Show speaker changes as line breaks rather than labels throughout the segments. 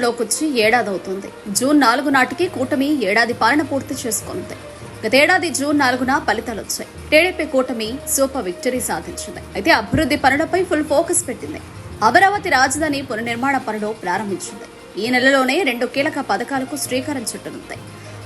అధికారంలోకి వచ్చి ఏడాది అవుతుంది జూన్ నాలుగు నాటికి కూటమి ఏడాది పాలన పూర్తి చేసుకుంది. గతేడాది జూన్ నాలుగున ఫలితాలు వచ్చాయి టీడీపీ కూటమి సూపర్ విక్టరీ సాధించింది. అయితే అభివృద్ధి పనులపై ఫుల్ ఫోకస్ పెట్టింది. అమరావతి రాజధాని పునర్నిర్మాణ పనులు ప్రారంభించింది. ఈ నెలలోనే రెండు కీలక పథకాలకు శ్రీకారం చుట్టనుంది.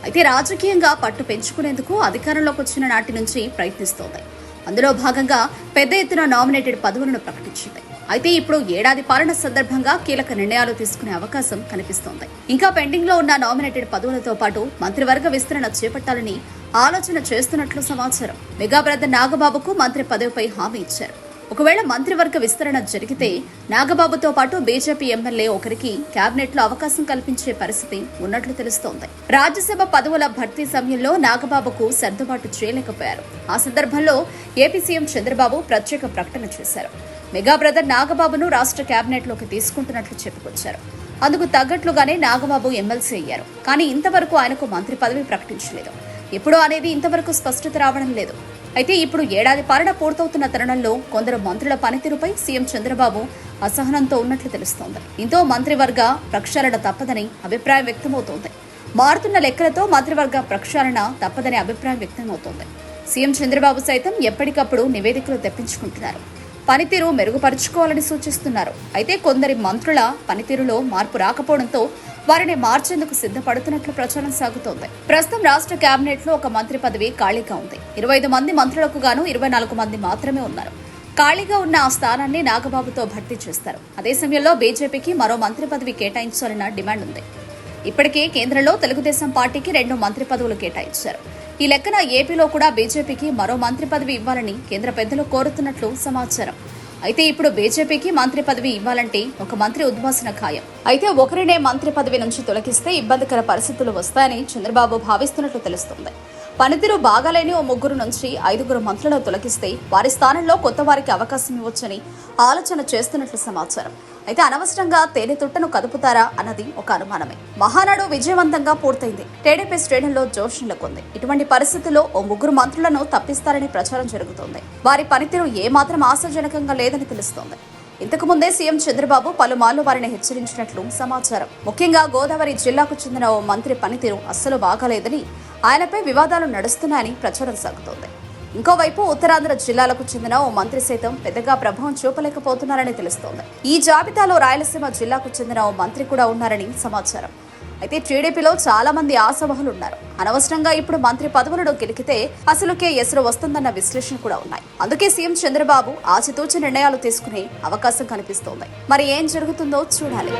అయితే రాజకీయంగా పట్టు పెంచుకునేందుకు అధికారంలోకి వచ్చిన నాటి నుంచి ప్రయత్నిస్తోంది. అందులో భాగంగా పెద్ద ఎత్తున నామినేటెడ్ పదవులను ప్రకటించింది. అయితే ఇప్పుడు ఏడాది పాలన సందర్భంగా కీలక నిర్ణయాలు తీసుకునే అవకాశం కనిపిస్తోంది. ఇంకా పెండింగ్లో ఉన్న నామినేటెడ్ పదవులతో పాటు మంత్రివర్గ విస్తరణ చేపట్టాలని ఆలోచన చేస్తున్నట్లు సమాచారం. మెగా బ్రదర్ నాగబాబుకు మంత్రి పదవిపై హామీ ఇచ్చారు. ఒకవేళ మంత్రివర్గ విస్తరణ జరిగితే నాగబాబుతో పాటు బీజేపీ ఎమ్మెల్యే ఒకరికి కేబినెట్లో అవకాశం కల్పించే పరిస్థితి ఉన్నట్లు తెలుస్తోంది. రాజ్యసభ పదవుల భర్తీ సమయంలో నాగబాబుకు సర్దుబాటు చేయలేకపోయారు. ఆ సందర్భంలో ఏపీ సీఎం చంద్రబాబు ప్రత్యేక ప్రకటన చేశారు. మెగా బ్రదర్ నాగబాబును రాష్ట్ర కేబినెట్లోకి తీసుకుంటున్నట్లు చెప్పుకొచ్చారు. అందుకు తగ్గట్లుగానే నాగబాబు ఎమ్మెల్సీ అయ్యారు. కానీ ఇంతవరకు ఆయనకు మంత్రి పదవి ప్రకటించలేదు. ఎప్పుడు అనేది ఇంతవరకు స్పష్టత రావడం లేదు. అయితే ఇప్పుడు ఏడాది పాలన పూర్తవుతున్న తరుణంలో కొందరు మంత్రుల పనితీరుపై సీఎం చంద్రబాబు అసహనంతో ఉన్నట్లు తెలుస్తోంది. దీంతో మంత్రివర్గ ప్రక్షాళన తప్పదని అభిప్రాయం వ్యక్తమవుతోంది. మారుతున్న లెక్కలతో మంత్రివర్గ ప్రక్షాళన తప్పదనే అభిప్రాయం వ్యక్తమవుతోంది. సీఎం చంద్రబాబు సైతం ఎప్పటికప్పుడు నివేదికలు తెప్పించుకుంటున్నారు. పనితీరు మెరుగుపరుచుకోవాలని సూచిస్తున్నారు. అయితే కొందరి మంత్రుల పనితీరులో మార్పు రాకపోవడంతో వారిని మార్చేందుకు సిద్ధపడుతున్నట్లు ప్రచారం సాగుతోంది. ప్రస్తుతం రాష్ట్ర కేబినెట్లో ఒక మంత్రి పదవి ఖాళీగా ఉంది. ఇరవై ఐదు మంది మంత్రులకు గాను ఇరవై నాలుగు మంది మాత్రమే ఉన్నారు. ఖాళీగా ఉన్న ఆ స్థానాన్ని నాగబాబుతో భర్తీ చేస్తారు. అదే సమయంలో బీజేపీకి మరో మంత్రి పదవి కేటాయించాలన్న డిమాండ్ ఉంది. ఇప్పటికే కేంద్రంలో తెలుగుదేశం పార్టీకి రెండు మంత్రి పదవులు కేటాయించారు. ఈ లెక్కన ఏపీలో కూడా బీజేపీకి మరో మంత్రి పదవి ఇవ్వాలని కేంద్ర పెద్దలు కోరుతున్నట్లు సమాచారం. అయితే ఇప్పుడు బీజేపీకి మంత్రి పదవి ఇవ్వాలంటే ఒక మంత్రి ఉద్వాసన ఖాయం. అయితే ఒకరినే మంత్రి పదవి నుంచి తొలగిస్తే ఇబ్బందికర పరిస్థితులు వస్తాయని చంద్రబాబు భావిస్తున్నట్లు తెలుస్తోంది. పనితీరు బాగాలేని ఓ ముగ్గురు నుంచి ఐదుగురు మంత్రులను తొలగిస్తే వారి స్థానంలో కొత్త వారికి అవకాశం ఇవ్వచ్చని ఆలోచన చేస్తున్నట్లు సమాచారం. అయితే అనవసరంగా తేనె తుట్టను కదుపుతారా అన్నది ఒక అనుమానమే. మహానాడు విజయవంతంగా పూర్తయింది. టీడీపీ శ్రేణుల్లో జోష్ నెలకొంది. ఇటువంటి పరిస్థితుల్లో ఓ ముగ్గురు మంత్రులను తప్పిస్తారని ప్రచారం జరుగుతోంది. వారి పనితీరు ఏమాత్రం ఆశాజనకంగా లేదని తెలుస్తోంది. ఇంతకు ముందే సీఎం చంద్రబాబు పలుమార్లు వారిని హెచ్చరించినట్లు సమాచారం. ముఖ్యంగా గోదావరి జిల్లాకు చెందిన ఓ మంత్రి పనితీరు అస్సలు బాగాలేదని ఆయనపై వివాదాలు నడుస్తున్నాయని ప్రచారం సాగుతోంది. ఇంకోవైపు ఉత్తరాంధ్ర జిల్లాలకు చెందిన ఓ మంత్రి సైతం పెద్దగా ప్రభావం చూపలేకపోతున్నారని తెలుస్తోంది. ఈ జాబితాలో రాయలసీమ జిల్లాకు చెందిన ఓ మంత్రి కూడా ఉన్నారని సమాచారం. అయితే టీడీపీలో చాలా మంది ఆశావహులు ఉన్నారు అనవసరంగా ఇప్పుడు మంత్రి పదవులను గెలికితే అసలుకే ఎసరు వస్తుందన్న విశ్లేషణ కూడా ఉన్నాయి. అందుకే సీఎం చంద్రబాబు ఆచితూచి నిర్ణయాలు తీసుకునే అవకాశం కనిపిస్తోంది. మరి ఏం జరుగుతుందో చూడాలి.